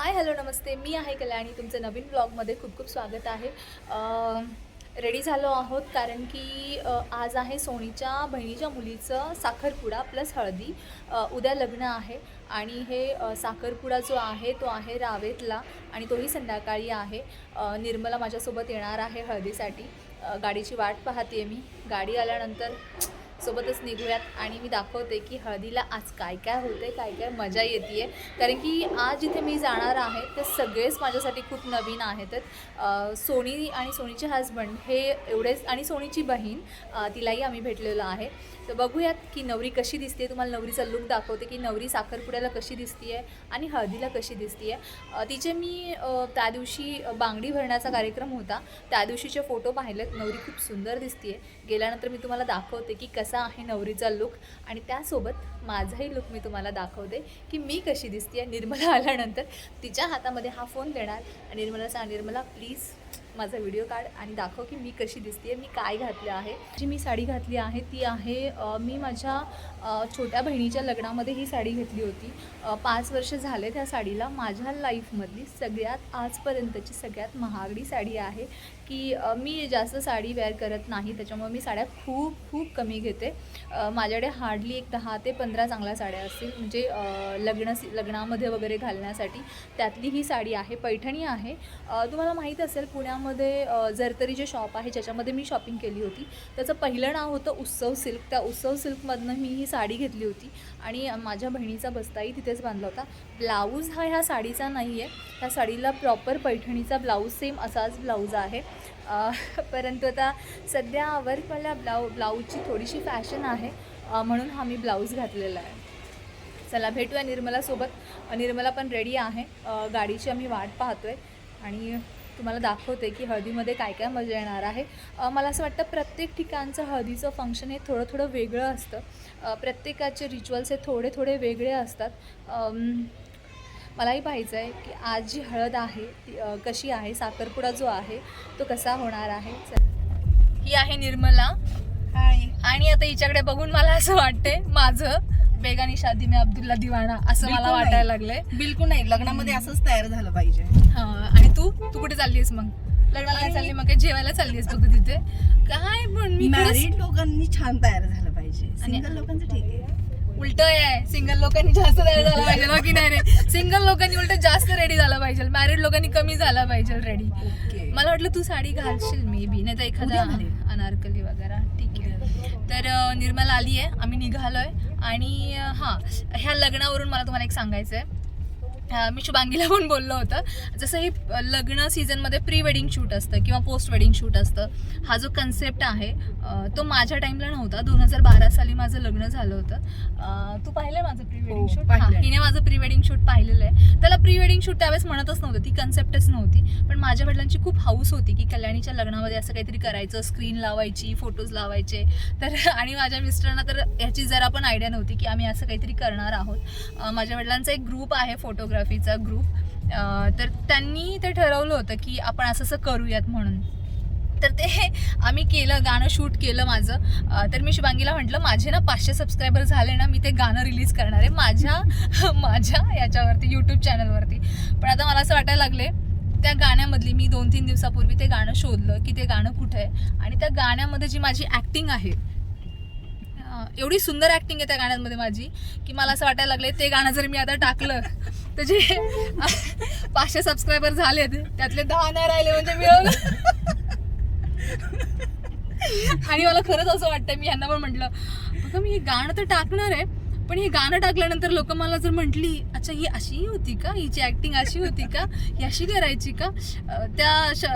Hi hello नमस्ते. मी आहे कल्याणी. तुमचं नवीन ब्लॉगमध्ये खूप खूप स्वागत आहे. रेडी झालो आहोत कारण की आज आहे सोनीच्या बहिणीच्या मुलीचं साखरपुडा प्लस हळदी. उद्या लग्न आहे आणि हे साखरपुडा जो आहे तो आहे रावेतला आणि तोही संध्याकाळी आहे. निर्मला माझ्यासोबत येणार आहे हळदीसाठी. गाडीची वाट पाहते मी. गाडी आल्यानंतर सोबतच निघूयात आणि मी दाखवते की हळदीला आज काय काय होते काय काय मजा येते कारण की आज जिथे मी जाणार आहे ते सगळेच माझ्यासाठी खूप नवीन आहेत. सोनी आणि सोनीचे हजबंड हे एवढेच आणि सोनीची बहीण तिलाही आम्ही भेटलेलो आहे. तर बघूयात की नवरी कशी दिसते तुम्हाला नवरीचा लुक दाखवते की नवरी साखरपुड्याला कशी दिसते आहे आणि हळदीला कशी दिसते आहे तिचे मी त्या दिवशी बांगडी भरण्याचा कार्यक्रम होता. त्या दिवशीचे फोटो पाहिलेत. नवरी खूप सुंदर दिसते गेल्यानंतर मी तुम्हाला दाखवते की कसं आहे नवरीचा लुक आणि त्यासोबत माझाही लुक मी तुम्हाला दाखवते की मी कशी दिसते निर्मला आल्यानंतर. तिच्या हातामध्ये हा फोन देणार आणि निर्मला सांग निर्मला प्लीज माझा व्हिडिओ काढ आणि दाखव की मी कशी दिसते मी काय घातलं आहे. जी मी साडी घातली आहे ती आहे मी माझ्या छोट्या बहिणीच्या लग्नामध्ये ही साडी घेतली होती. पाच वर्ष झाले त्या साडीला. माझ्या लाईफमधली सगळ्यात आजपर्यंतची सगळ्यात महागडी साडी आहे. की मी जास्त साडी वेअर करत नाही त्याच्यामुळे मी साड्या खूप खूप कमी घेते. माझ्याकडे हार्डली एक दहा ते पंधरा चांगल्या साड्या असतील. म्हणजे लग्न लग्नामध्ये वगैरे घालण्यासाठी त्यातली ही साडी आहे पैठणी आहे. तुम्हाला माहीत असेल पुण्यामध्ये जरतरी जे शॉप आहे ज्याच्यामध्ये मी शॉपिंग केली होती त्याचं पहिलं नाव होतं उत्सव सिल्क. त्या उत्सव सिल्कमधनं मी ही साडी घेतली होती आणि माझ्या बहिणीचा बस्ताही तिथेच बांधला होता. ब्लाऊज हा ह्या साडीचा नाही आहे ह्या साडीला प्रॉपर पैठणीचा ब्लाऊज सेम असाच ब्लाऊज आहे. परंतु आता सध्या वर्कवाल्या ब्लाऊ ब्लाऊजची थोडीशी फॅशन आहे. म्हणून हा मी ब्लाऊज घातलेला आहे. चला भेटूया निर्मलासोबत. निर्मला पण रेडी आहे. गाडीची आम्ही वाट पाहतोय. आणि तुम्हाला दाखवते की हळदीमध्ये काय काय मजा येणार आहे. मला असं वाटतं प्रत्येक ठिकाणचं हळदीचं फंक्शन हे थोडं थोडं वेगळं असतं. प्रत्येकाचे रिच्युअल्स हे थोडे थोडे वेगळे असतात. मलाही पाहायचं आहे की आज जी हळद आहे ती कशी आहे साखरपुडा जो आहे तो कसा होणार आहे. ही आहे निर्मला. हाय. आणि आता हिच्याकडे बघून मला असं वाटते माझं बेगानी शादी में अब्दुल्ला दिवाणा असं मला वाटायला. लागलंय. बिलकुल नाही. लग्नामध्ये असंच तयार झालं पाहिजे. हा, आणि तू? तू कुठे चाललीस मग? लग्नाला काय चालली मग काय जेवायला चाललीस फक्त तिथे? काय पण मी मॅरिड लोकांनी छान तयार झालं पाहिजे. सिंगल लोकांचं ठीक आहे. उलट आहे. सिंगल लोकांनी जास्त तयार झाला पाहिजे हो की नाही रे? सिंगल लोकांनी उलट जास्त रेडी झाला पाहिजे. मॅरिड लोकांनी कमी झाला पाहिजे रेडी मला वाटलं तू साडी घालशील मे बी नाही तर एखादा. अनारकली वगैरे. ठीक आहे. तर निर्मला आली आहे आम्ही निघालोय. आणि हां ह्या लग्नावरून मला तुम्हाला एक सांगायचं आहे मी शुभांगीला पण बोललो होतं. जसं हे लग्न सीझनमध्ये प्री वेडिंग शूट असतं किंवा पोस्ट वेडिंग शूट असतं. हा जो कन्सेप्ट आहे तो माझ्या टाईमला नव्हता. दोन हजार बारा साली माझं लग्न झालं होतं. तू पाहिलंय माझं प्री वेडिंग शूट. हिने माझं प्री वेडिंग शूट पाहिलेलं आहे. त्याला प्री वेडिंग शूट त्यावेळेस म्हणतच नव्हतं. ती कन्सेप्टच नव्हती. पण माझ्या वडिलांची खूप हाऊस होती की कल्याणीच्या लग्नामध्ये असं काहीतरी करायचं स्क्रीन लावायची फोटोज लावायचे. तर आणि माझ्या मिस्टरांना तर ह्याची जरा पण आयडिया नव्हती की आम्ही असं काहीतरी करणार आहोत. माझ्या वडिलांचा एक ग्रुप आहे फोटोग्राफीचा ग्रुप तर त्यांनी ते ठरवलं होतं की आपण असं असं करूयात म्हणून. तर ते आम्ही केलं गाणं शूट केलं माझं. तर मी शुभांगीला म्हटलं माझे ना पाचशे सबस्क्रायबर झाले ना मी ते गाणं रिलीज करणार आहे माझ्या माझ्या याच्यावरती यूट्यूब चॅनलवरती पण आता मला असं वाटायला लागले त्या गाण्यामधली मी दोन तीन दिवसापूर्वी ते गाणं शोधलं की ते गाणं कुठं आहे. आणि त्या गाण्यामध्ये जी माझी ॲक्टिंग आहे एवढी सुंदर ॲक्टिंग आहे त्या गाण्यामध्ये माझी की मला असं वाटायला लागले ते गाणं जर मी आता टाकलं तर जे पाचशे सबस्क्रायबर झालेत त्यातले दहा नाही राहिले म्हणजे मिळवलं आणि मला खरंच असं वाटतं मी यांना पण म्हटलं बघा मी हे गाणं तर टाकणार आहे पण हे गाणं टाकल्यानंतर लोक मला जर म्हटली अच्छा ही अशी होती का? हिची ऍक्टिंग अशी होती का? ही अशी करायची का? त्या श-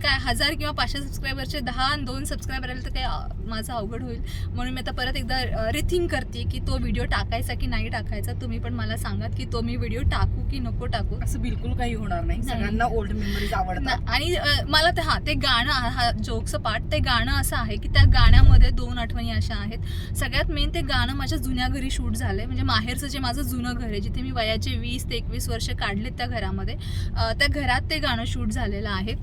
काय हजार किंवा पाचशे सबस्क्रायबरचे दहा आणि दोन सबस्क्रायबर आले तर काय अं, माझं अवघड होईल. म्हणून मी आता परत एकदा रिथिंक करते की तो व्हिडिओ टाकायचा की नाही टाकायचा तुम्ही पण मला सांगात की तो मी व्हिडिओ टाकू की नको टाकू. असं बिलकुल काही होणार नाही. सगळ्यांना ओल्ड मेमरीज आवडतात. ना- आणि मला ते हा ते गाणं हा- जोकचं पाठ ते गाणं असं आहे की त्या गाण्यामध्ये दोन आठवणी अशा आहेत. सगळ्यात मेन ते गाणं माझ्या जुन्या घरी शूट झालंय. म्हणजे माहेरचं जे माझं जुनं घर आहे जिथे मी वयाचे वीस ते एकवीस वर्ष काढलेत त्या घरामध्ये त्या घरात ते गाणं शूट झालेलं आहे.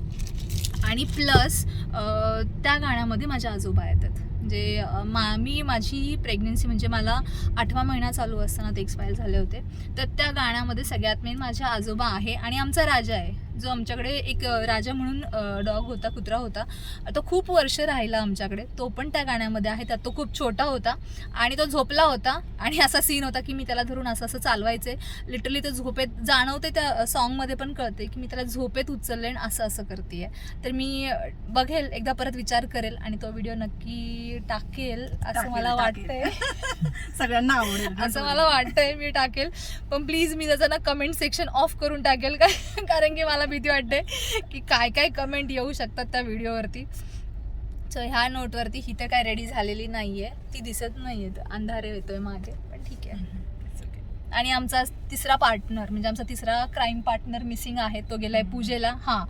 आणि प्लस त्या गाण्यामध्ये माझ्या आजोबा येतात. म्हणजे मा मी माझी प्रेग्नन्सी म्हणजे मला आठवा महिना चालू असताना ते एक्सपायर झाले होते. तर त्या गाण्यामध्ये सगळ्यात मेन माझ्या आजोबा आहे आणि आमचा राजा आहे. जो आमच्याकडे एक राजा म्हणून डॉग होता कुत्रा होता तो खूप वर्ष राहिला आमच्याकडे. तो पण त्या गाण्यामध्ये आहे त्यात तो खूप छोटा होता आणि तो झोपला होता आणि असा सीन होता की मी त्याला धरून असं असं चालवायचे. लिटरली तो झोपेत जाणवते त्या सॉन्गमध्ये पण कळते की मी त्याला झोपेत उचलले आणि असं असं करते तर मी बघेल एकदा परत विचार करेल आणि तो व्हिडिओ नक्की टाकेल असं मला. वाटतंय. सगळ्यांना आवडेल. असं मला वाटतंय मी टाकेल. पण प्लीज मी त्याचं ना कमेंट सेक्शन ऑफ करून टाकेल का कारण की मला भीती वाटते की काय काय कमेंट येऊ शकतात त्या व्हिडिओवरती सो ह्या नोटवरती ही तर काय रेडी झालेली नाही आहे ती दिसत नाही आहे अंधारे येतोय मागे पण ठीक आहे. आणि आमचा तिसरा पार्टनर म्हणजे आमचा तिसरा क्राईम पार्टनर मिसिंग आहे तो गेलाय पूजेला. हां.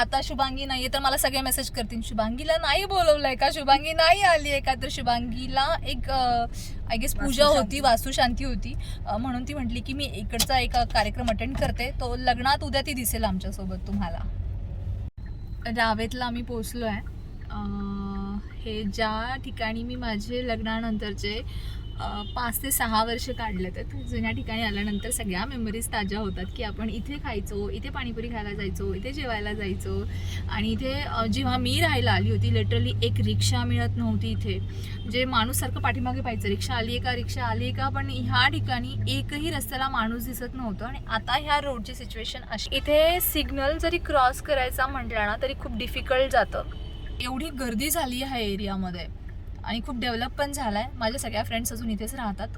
आता शुभांगी नाहीये तर मला सगळे मेसेज करतील. शुभांगीला नाही बोलवलंय का? शुभांगी नाही आली आहे का? तर शुभांगीला एक आय गेस पूजा. होती वास्तुशांती होती. म्हणून ती म्हटली की मी इकडचा एक कार्यक्रम अटेंड करते. तो लग्नात उद्या ती दिसेल आमच्यासोबत तुम्हाला. रावेतला आम्ही पोचलो आहे हे ज्या ठिकाणी मी माझे लग्नानंतरचे पाच ते सहा वर्ष काढले तर जुन्या ठिकाणी आल्यानंतर सगळ्या मेमरीज ताज्या होतात की आपण इथे खायचो इथे पाणीपुरी खायला जायचो इथे जेवायला जायचो. आणि इथे जेव्हा मी राहायला आली होती लिटरली एक रिक्षा मिळत नव्हती इथे. म्हणजे माणूस सारखं पाठीमागे पाहायचं रिक्षा आली आहे का रिक्षा आली आहे का पण ह्या ठिकाणी एकही रस्त्याला माणूस दिसत नव्हतं. आणि आता ह्या रोडची सिच्युएशन अशी. इथे सिग्नल जरी क्रॉस करायचा म्हटला ना तरी खूप डिफिकल्ट जातं. एवढी गर्दी झाली आहे एरियामध्ये आणि खूप डेव्हलप पण झाला आहे माझ्या सगळ्या फ्रेंड्स अजून इथेच राहतात.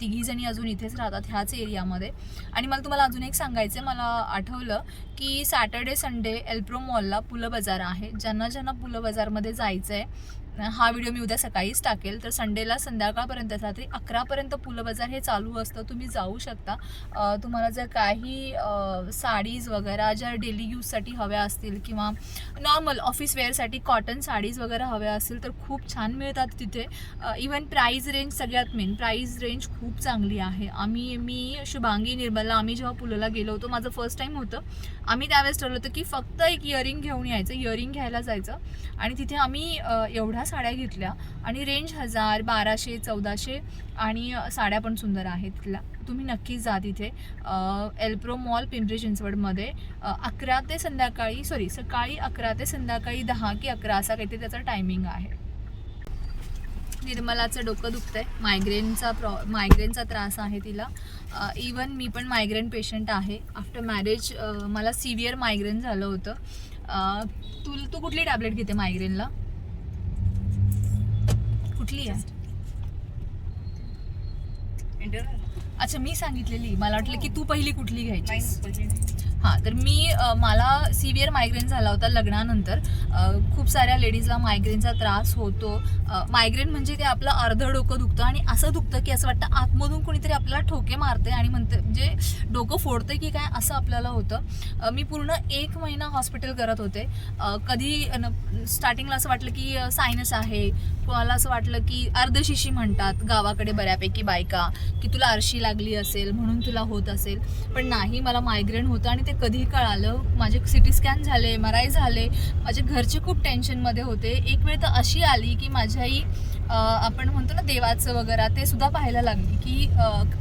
तिघीजणी अजून इथेच राहतात ह्याच एरियामध्ये आणि मला तुम्हाला अजून एक सांगायचं आहे मला आठवलं की सॅटर्डे संडे एल्प्रो मॉलला पुलं बाजार आहे. ज्यांना ज्यांना पुलं बाजारमध्ये जायचं आहे हा व्हिडिओ मी उद्या सकाळीच टाकेल. तर संडेला संध्याकाळपर्यंत रात्री अकरापर्यंत पुलं बाजार हे चालू असतं. तुम्ही जाऊ शकता. तुम्हाला जर काही साडीज वगैरे ज्या डेली यूजसाठी हव्या असतील किंवा नॉर्मल ऑफिस वेअरसाठी कॉटन साडीज वगैरे हव्या असतील तर खूप छान मिळतात तिथे. इवन प्राईज रेंज सगळ्यात मेन प्राईज रेंज खूप चांगली आहे. आम्ही मी शुभांगी निर्मला आम्ही जेव्हा पुलाला गेलो होतो माझं फर्स्ट टाईम होतं. आम्ही त्यावेळेस ठरवलं होतं की फक्त एक इयरिंग घेऊन यायचं. इयरिंग घ्यायला जायचं. आणि तिथे आम्ही एवढा ह्या साड्या घेतल्या आणि रेंज हजार बाराशे चौदाशे आणि साड्या पण सुंदर आहेत. तिथल्या तुम्ही नक्कीच जा तिथे. एल्प्रो मॉल पिंपरी चिंचवडमध्ये. अकरा ते संध्याकाळी सॉरी सकाळी अकरा ते संध्याकाळी दहा की अकरा असा काहीतरी त्याचा टायमिंग आहे. निर्मलाचं डोकं दुखतं आहे मायग्रेनचा प्रॉ मायग्रेनचा त्रास आहे तिला. इवन मी पण मायग्रेन पेशंट आहे. आफ्टर मॅरेज मला सिव्हिअर मायग्रेन झालं होतं. तू तू कुठली टॅबलेट घेते मायग्रेनला कुठली आहे अच्छा मी सांगितलेली. मला वाटलं की तू पहिली कुठली घ्यायची हां तर मी मला सिव्हिअर मायग्रेन झाला होता लग्नानंतर. खूप साऱ्या लेडीजला मायग्रेनचा त्रास होतो. मायग्रेन म्हणजे ते आपलं अर्धं डोकं दुखतं आणि असं दुखतं की असं वाटतं आतमधून कोणीतरी आपल्याला ठोके मारते आणि म्हणते म्हणजे डोकं फोडतं की काय असं आपल्याला होतं. मी पूर्ण एक महिना हॉस्पिटल करत होते. कधी स्टार्टिंगला असं वाटलं की सायनस आहे. कोणाला असं वाटलं की अर्धशिशी म्हणतात गावाकडे बऱ्यापैकी बायका की तुला आरशी लागली असेल म्हणून तुला होत असेल. पण नाही मला मायग्रेन होतं आणि ते कधी कळालं माझे सिटी स्कॅन झाले एम आर आय झाले माझे घरचे खूप टेन्शनमध्ये होते. एक वेळ तर अशी आली की माझ्याही आपण म्हणतो ना देवाचं वगैरे ते सुद्धा पाहायला लागली की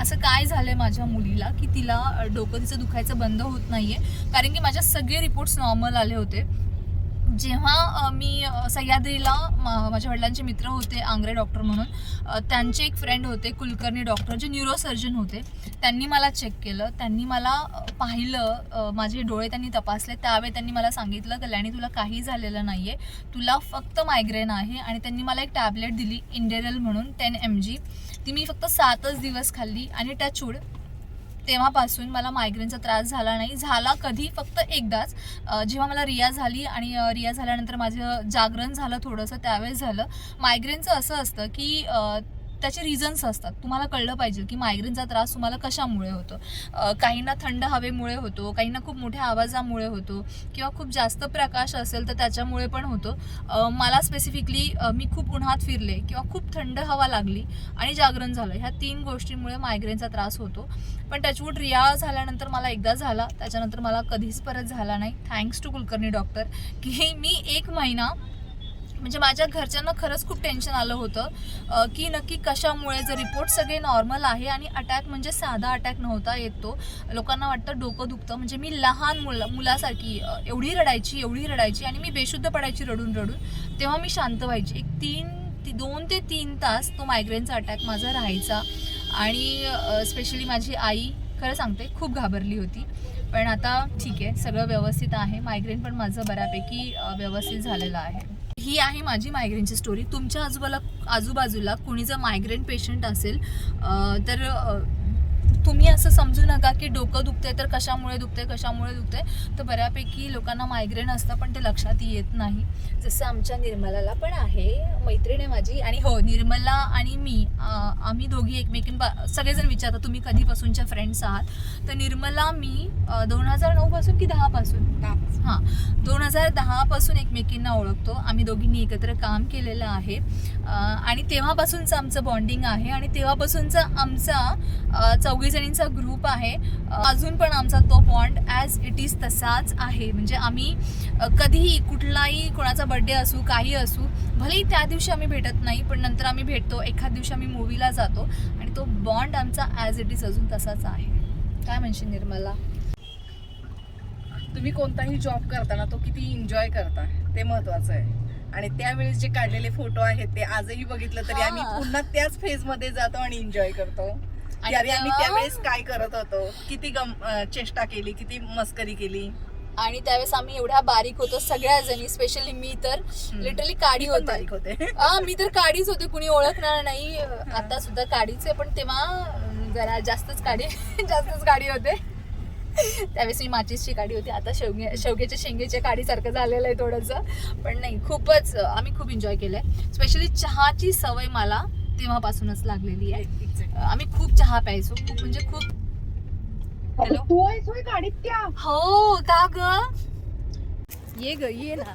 असं काय झालंय माझ्या मुलीला की तिला डोकं तिचं दुखायचं बंद होत नाही आहे कारण की माझ्या सगळे रिपोर्ट्स नॉर्मल आले होते. जेव्हा मी सह्याद्रीला मा माझ्या वडिलांचे मित्र होते आंग्रे डॉक्टर म्हणून त्यांचे एक फ्रेंड होते कुलकर्णी डॉक्टर जे न्यूरोसर्जन होते त्यांनी मला चेक केलं. त्यांनी मला पाहिलं माझे डोळे त्यांनी तपासले. त्यावेळी त्यांनी मला सांगितलं कल्याणी तुला काही झालेलं नाही आहे तुला फक्त मायग्रेन आहे. आणि त्यांनी मला एक टॅबलेट दिली इंडेरल म्हणून टेन एम जी ती मी फक्त सातच दिवस खाल्ली. आणि टचूड तेव्हापासून मला मायग्रेनचा त्रास झाला नाही. झाला कधी? फक्त एकदाच. जेव्हा मला रिया झाली आणि रिया झाल्यानंतर माझं जागरण झालं थोडंसं त्यावेळेस झालं. मायग्रेनचं असं असतं की त्याचे रिझन्स असतात. तुम्हाला कळलं पाहिजे की मायग्रेनचा त्रास तुम्हाला कशामुळे होतो? काहींना थंड हवेमुळे होतो काहींना खूप मोठ्या आवाजामुळे होतो किंवा खूप जास्त प्रकाश असेल तर त्याच्यामुळे पण होतो. मला स्पेसिफिकली मी खूप उन्हात फिरले किंवा खूप थंड हवा लागली आणि जागरण झालं. ह्या तीन गोष्टींमुळे मायग्रेनचा त्रास होतो. पण टचवूड रिया झाल्यानंतर मला एकदा झाला. त्याच्यानंतर मला कधीच परत झाला नाही. थँक्स टू कुलकर्णी डॉक्टर की मी एक महिना म्हणजे माझ्या घरच्यांना खरंच खूप टेन्शन आलं होतं. की नक्की कशामुळे जर रिपोर्ट सगळे नॉर्मल आहे आणि अटॅक म्हणजे साधा अटॅक नव्हता येतो लोकांना वाटतं डोकं दुखतं. म्हणजे मी लहान मुला मुलासारखी एवढी रडायची एवढी रडायची आणि मी बेशुद्ध पडायची रडून रडून तेव्हा मी शांत व्हायची. एक तीन ती- दोन ते तीन तास तो मायग्रेनचा अटॅक माझा राहायचा आणि स्पेशली माझी आई खरं सांगते खूप घाबरली होती. पण आता ठीक आहे सगळं व्यवस्थित आहे. मायग्रेन पण माझं बऱ्यापैकी व्यवस्थित झालेलं आहे. ही आहे माझी मायग्रेनची स्टोरी तुमच्या आजूबाला आजूबाजूला कुणी जर मायग्रेन पेशंट असेल तर तुम्ही असं समजू नका की डोकं दुखतंय तर कशामुळे दुखतंय कशामुळे दुखतंय. तर बऱ्यापैकी लोकांना मायग्रेन असतं पण ते लक्षात येत नाही. जसं आमच्या निर्मलाला पण आहे मैत्रीण आहे माझी. आणि हो निर्मला आणि मी आम्ही दोघी एकमेकींपा सगळेजण विचारतात तुम्ही कधीपासूनच्या फ्रेंड्स आहात? तर निर्मला मी दोन हजार नऊपासून की दहापासून? दहा हां. दोन हजार दहापासून एकमेकींना ओळखतो. आम्ही दोघींनी एकत्र काम केलेलं आहे. आणि तेव्हापासूनचं आमचं बॉन्डिंग आहे आणि तेव्हापासूनचा आमचा चौघी चौघीजणींचा ग्रुप आहे. अजून पण आमचा तो बॉन्ड ॲज इट इज तसाच आहे. म्हणजे आम्ही कधीही कुठलाही कोणाचा बड्डे असू काही असू भलेही त्या दिवशी आम्ही भेटत नाही पण नंतर आम्ही भेटतो. एखाद दिवशी आम्ही मूवीला जातो. आणि तो बॉन्ड आमचा ॲज इट इज अजून तसाच आहे. काय म्हणशील निर्मला? तुम्ही कोणताही जॉब करताना तो किती एन्जॉय करता ते महत्वाचं आहे. आणि त्यावेळेस जे काढलेले फोटो आहेत ते आजही बघितलं तरी आम्ही. पुन्हा त्याच फेजमध्ये जातो आणि एन्जॉय करतो. अरे आम्ही त्यावेळेस काय करत होतो? किती गम चेष्टा केली किती मस्करी केली? आणि त्यावेळेस आम्ही एवढ्या बारीक होतो सगळ्या जणी स्पेशली मी तर लिटरली काडी होते. हा मी तर काडीच होते कुणी ओळखणार नाही. आता सुद्धा काडीच आहे पण तेव्हा जरा जास्तच काडी जास्तच काडी होते. त्यावेळेस मी माचीसची काडी होती. आता शेवगे शेवग्याच्या शेंगेच्या काडीसारखं झालेलं आहे थोडंसं. पण नाही खूपच आम्ही खूप एन्जॉय केलंय. स्पेशली चहाची सवय मला तेव्हापासूनच लागलेली आहे. आम्ही खूप चहा प्यायचो. खूप म्हणजे खूप हॅलो हो का ग? ये ग ये ना.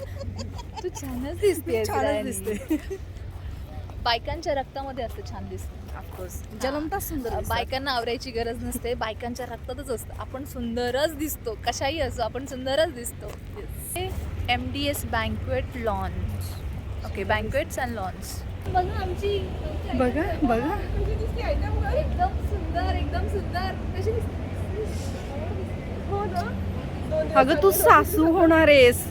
तू छानच दिसते छानच दिसते. बायकांच्या रक्तामध्ये असतं छान दिसतं. ऑफकोर्स सुंदर. बायकांना आवरायची गरज नसते. बायकांच्या रक्तातच असतं. आपण सुंदरच दिसतो. कशाही असो आपण सुंदरच दिसतो. M D S banquet lawns okay banquets and lawns बघा आमची बघा बघा. एकदम सुंदर एकदम सुंदर. कशी दिसते? हो ना? अगं तू सासू होणार आहेस?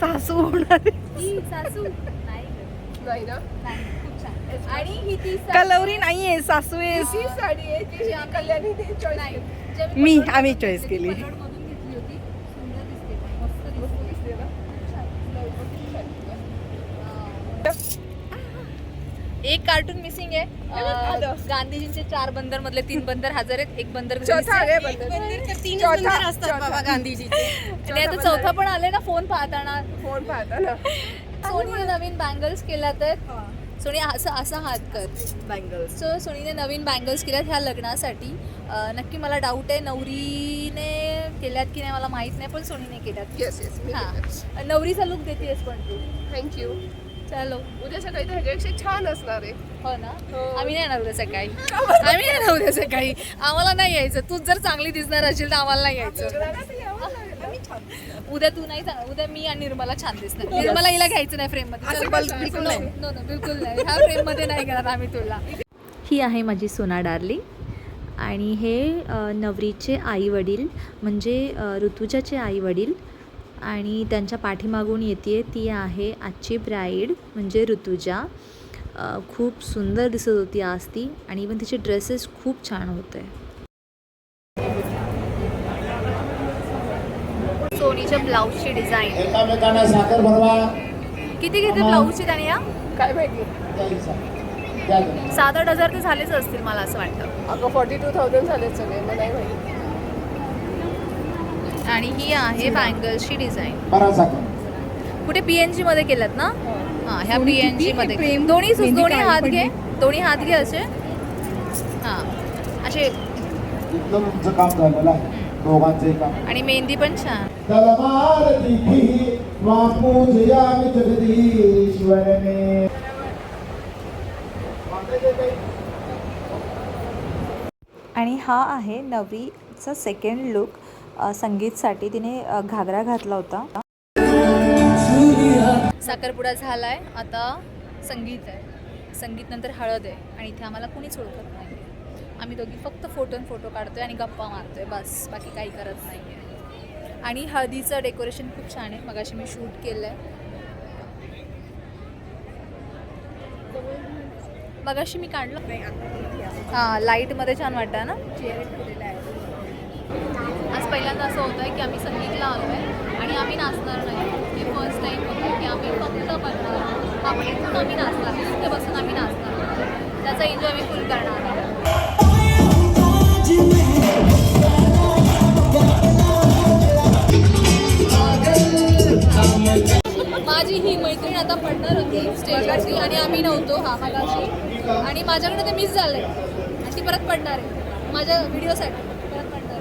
सासू होणार आहेस. ही सासू? नाही. ना? आणि ही ती कलवरी नाहीये सासू आहेस ती साडी आहे जी कल्याणी नाही, केली. जे मी- आम्ही होती, केली. एक कार्टून मिसिंग आहे. गांधीजींचे चार बंदर मधले तीन बंदर हजर आहेत एक बंदर आहे. आहे बंधन. चौथा- चौथा. आणि आता चौथा पण आले ना फोन पाहताना फोन पाहता ना सोनीने नवीन बँगल्स केल्यात आहेत सोनी असं असा हात कर. बँगल्स सो सोनीने नवीन बँगल्स केल्यात ह्या लग्नासाठी. नक्की मला डाऊट आहे नवरीने केल्यात की नाही मला माहीत नाही पण सोनीने केल्यात. येस येस हा. नवरीचा लुक देतेस पण तू. थँक्यू चलो. उद्या सकाळी तर ह्याच्यापेक्षा छान असणार आहे. हो ना? हो. आम्ही नाही येणार उद्या सकाळी. आम्ही नाही येणार उद्या सकाळी. आम्हाला नाही यायचं. तूच जर चांगली दिसणार असेल तर आम्हाला नाही यायचं. उद्या तू नाही सांग उद्या मी आणि निर्मला छान दिसणार. निर्मला हिला घ्यायचं नाही फ्रेममध्ये. बिलकुल नाही. no, no, बिलकुल नाही. ह्या फ्रेममध्ये नाही घेणार आम्ही तुला. ही आहे माझी सोना डार्लिंग आणि हे अ, नवरीचे आई वडील म्हणजे अ, ऋतुजाचे आई वडील. आणि त्यांच्या पाठीमागून येते ती आहे आजची ब्राईड म्हणजे ऋतुजा. अ, खूप सुंदर दिसत होती आज ती. आणि इवन तिचे ड्रेसेस खूप छान होते. सोनीच्या ब्लाऊजची डिझाईन. एकामेकांना साखर भरवा. किती घेते ब्लाऊजची त्याने या? काय माहिती. सात आठ हजार तर झालेच असतील मला असं वाटतं. अगं फॉर्टी टू थाउजंड झाले सगळे मला नाही माहिती. आणि ही आहे बँगल्सची डिझाईन. कुठे पीएनजी मध्ये केल्यात ना? हा. ह्या पीएनजी मध्ये दोन्ही दोन्ही हात. घे. दोन्ही हात घे असे. हा. असे काम झालेलं आहे दोघांचंही काम आणि मेहंदी पण छान. आणि हा आहे नवरीचा सेकंड लुक संगीतसाठी तिने घागरा घातला होता. साखरपुडा झाला आहे आता संगीत आहे. संगीत नंतर हळद आहे. आणि इथे आम्हाला कुणीच ओळखत नाही. आम्ही दोघी फक्त फोटो आणि फोटो काढतोय आणि गप्पा मारतोय बस. बाकी काही करत नाही आहे आणि हळदीचं डेकोरेशन खूप छान आहे. मगाशी मी शूट केलं आहे मगाशी मी काढलं. हां लाईटमध्ये छान वाटतं ना? आज पहिल्यांदा असं होतं आहे की आम्ही संगीतला आलो आहे आणि आम्ही नाचणार नाही. हे फर्स्ट टाईम होतं की आम्ही फक्त बनणार. आपण इथून आम्ही नाचणार तिथे बसून आम्ही नाचणार नाही. त्याचा एन्जॉय मी फुल करणार आता पडणार होती स्टेजवरती आणि आम्ही नव्हतो हा मगाशी आणि माझ्याकडे ते मिस झालंय. आणि ती परत पडणार आहे. माझ्या व्हिडिओसाठी परत पडणार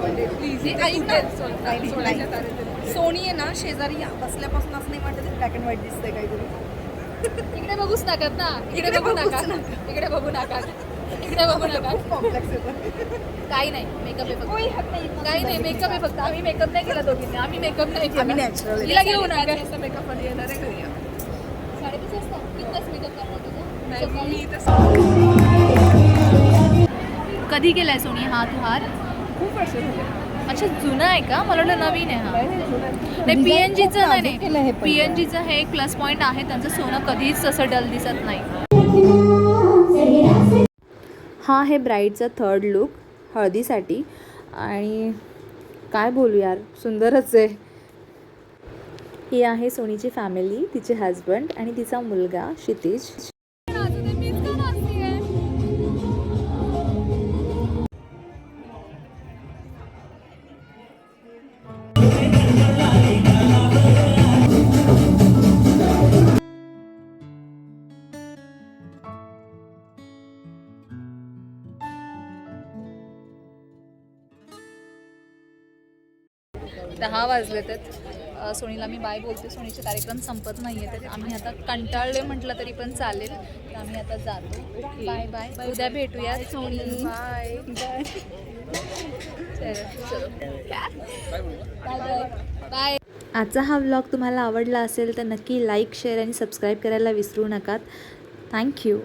म्हणजे. सोनी आहे ना शेजारी बसल्यापासून असं नाही वाटत ब्लॅक अँड व्हाईट दिसतंय काहीतरी. इकडे बघूच नका ना. इकडे बघू नका. इकडे बघू नका. इकडे बघू नका काही नाही मेकअप आहे फक्त काही नाही मेकअप आहे फक्त आम्ही मेकअप नाही केला दोघींनी आम्ही मेकअप नाही केला. तिला घेऊ असं मेकअप आणि येणार आहे घरी साडेतीस वाजता किती तास मेकअप करणार तुझा नाही सकाळी? मी तसं कधी केलाय सोनी हा तू हार खूप वर्ष झाले अच्छा जुना आहे का मला वाटलं नवीन आहे हा नाही, पी एन जीचं नाही हे. पी एन जीचं हे एक प्लस पॉईंट आहे त्यांचं सोनं कधीच असं डल दिसत नाही हा आहे ब्राईडचा थर्ड लुक हळदीसाठी. आणि काय बोलू यार सुंदरच आहे. ही आहे सोनीची फॅमिली तिचे हजबंड आणि तिचा मुलगा क्षितिज. दहा वाजले तर सोनीला मी बाय बोलते सोनीचे कार्यक्रम संपत नाही आहेत आम्ही आता कंटाळले म्हटलं तरी पण चालेल तर आम्ही आता जातो. Bye bye. उद्या भेटूया Soni. Bye. Bye. Bye bye. आजचा हा व्लॉग तुम्हाला आवडला असेल तर नक्की लाईक शेअर आणि सबस्क्राईब करायला विसरू नका थँक्यू